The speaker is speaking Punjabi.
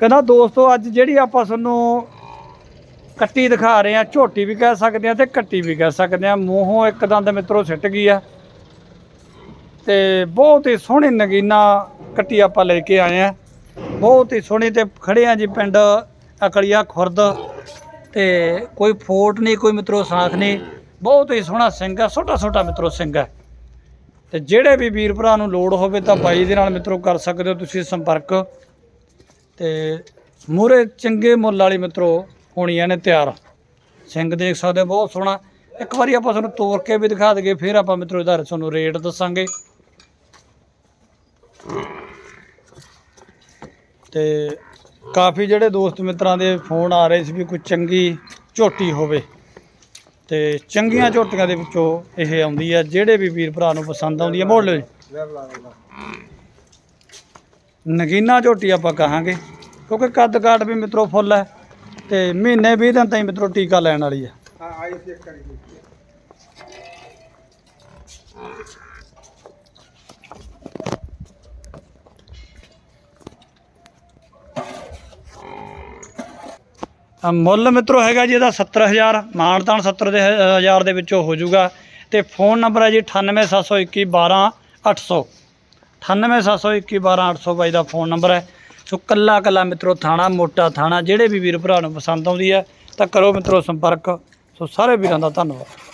ਕਹਿੰਦਾ ਦੋਸਤੋ, ਅੱਜ ਜਿਹੜੀ ਆਪਾਂ ਤੁਹਾਨੂੰ ਕੱਟੀ ਦਿਖਾ ਰਹੇ ਆ ਝੋਟੀ ਵੀ ਕਹਿ ਸਕਦੇ ਆ ਤੇ ਕੱਟੀ ਵੀ ਕਹਿ ਸਕਦੇ ਆ ਮੂੰਹੋਂ ਇੱਕ ਦੰਦ ਮਿੱਤਰੋ ਸਿੱਟ ਗਈ ਆ। ਤੇ ਬਹੁਤ ਹੀ ਸੋਹਣੀ ਨਗੀਨਾ ਕੱਟੀ ਆਪਾਂ ਲੈ ਕੇ ਆਏ ਆ ਬਹੁਤ ਹੀ ਸੋਹਣੀ ਤੇ ਖੜੇ ਆ ਜੀ ਪਿੰਡ ਅਕਲੀਆ ਖੁਰਦ। ਤੇ ਕੋਈ ਫੋਟ ਨਹੀਂ, ਕੋਈ ਮਿੱਤਰੋ ਸਾਖ ਨਹੀਂ। ਬਹੁਤ ਹੀ ਸੋਹਣਾ ਸਿੰਘ ਆ, ਛੋਟਾ ਛੋਟਾ ਮਿੱਤਰੋ ਸਿੰਘ ਆ। ਤੇ ਜਿਹੜੇ ਵੀ ਵੀਰ ਭਰਾ ਨੂੰ ਲੋੜ ਹੋਵੇ ਤਾਂ ਬਾਈ ਦੇ ਨਾਲ ਮਿੱਤਰੋ ਕਰ ਸਕਦੇ ਹੋ ਤੁਸੀਂ ਸੰਪਰਕ। ਤੇ ਮੂਰੇ ਚੰਗੇ ਮੁੱਲ ਵਾਲੀ ਮਿੱਤਰੋ ਹੋਣੀਆਂ ਨੇ ਤਿਆਰ। ਸਿੰਘ ਦੇਖ ਸਕਦੇ ਹੋ, ਬਹੁਤ ਸੋਹਣਾ। ਇੱਕ ਵਾਰੀ ਆਪਾਂ ਤੁਹਾਨੂੰ ਤੋੜ ਕੇ ਵੀ ਦਿਖਾ ਦਈਏ, ਫਿਰ ਆਪਾਂ ਮਿੱਤਰੋ ਇਹਦਾ ਤੁਹਾਨੂੰ ਰੇਟ ਦੱਸਾਂਗੇ। ਤੇ ਕਾਫੀ ਜਿਹੜੇ ਦੋਸਤ ਮਿੱਤਰਾਂ ਦੇ ਫੋਨ ਆ ਰਹੇ ਸੀ ਵੀ ਕੋਈ ਚੰਗੀ ਝੋਟੀ ਹੋਵੇ। ਤੇ ਚੰਗੀਆਂ ਝੋਟੀਆਂ ਦੇ ਵਿੱਚੋਂ ਇਹ ਆਉਂਦੀ ਆ, ਜਿਹੜੇ ਵੀ ਵੀਰ ਭਰਾ ਨੂੰ ਪਸੰਦ ਆਉਂਦੀ ਆ, ਬੋਲ ਲਿਓ ਜੀ। ਨਗੀਨਾ ਝੋਟੀ ਆਪਾਂ ਕਹਾਂਗੇ ਕਿਉਂਕਿ ਕੱਦ ਕਾਟ ਵੀ ਮਿੱਤਰੋ ਫੁੱਲ ਹੈ ਤੇ ਮਹੀਨੇ 20 ਦਿਨ ਤਾਈਂ ਮਿੱਤਰੋ ਟੀਕਾ ਲੈਣ ਵਾਲੀ ਹੈ। ਹਾਂ ਮੁੱਲ ਮਿੱਤਰੋ ਹੈਗਾ ਜੀ ਇਹਦਾ 70000 ਮਾਨਤਾਨ 70 ਦੇ ਹਜ਼ਾਰ ਦੇ ਵਿੱਚੋਂ ਹੋ ਜਾਊਗਾ ਤੇ ਫੋਨ ਨੰਬਰ ਹੈ ਜੀ 98721 12800 9871212822 ਦਾ ਫੋਨ ਨੰਬਰ ਹੈ। ਸੋ ਕੱਲਾ ਕੱਲਾ ਮਿੱਤਰੋ, ਥਾਣਾ, ਮੋਟਾ ਥਾਣਾ, ਜਿਹੜੇ ਵੀ ਵੀਰ ਭਰਾ ਨੂੰ ਪਸੰਦ ਆਉਂਦੀ ਹੈ, ਤਾਂ ਕਰੋ ਮਿੱਤਰੋ ਸੰਪਰਕ। ਸੋ ਸਾਰੇ ਵੀਰਾਂ ਦਾ ਧੰਨਵਾਦ।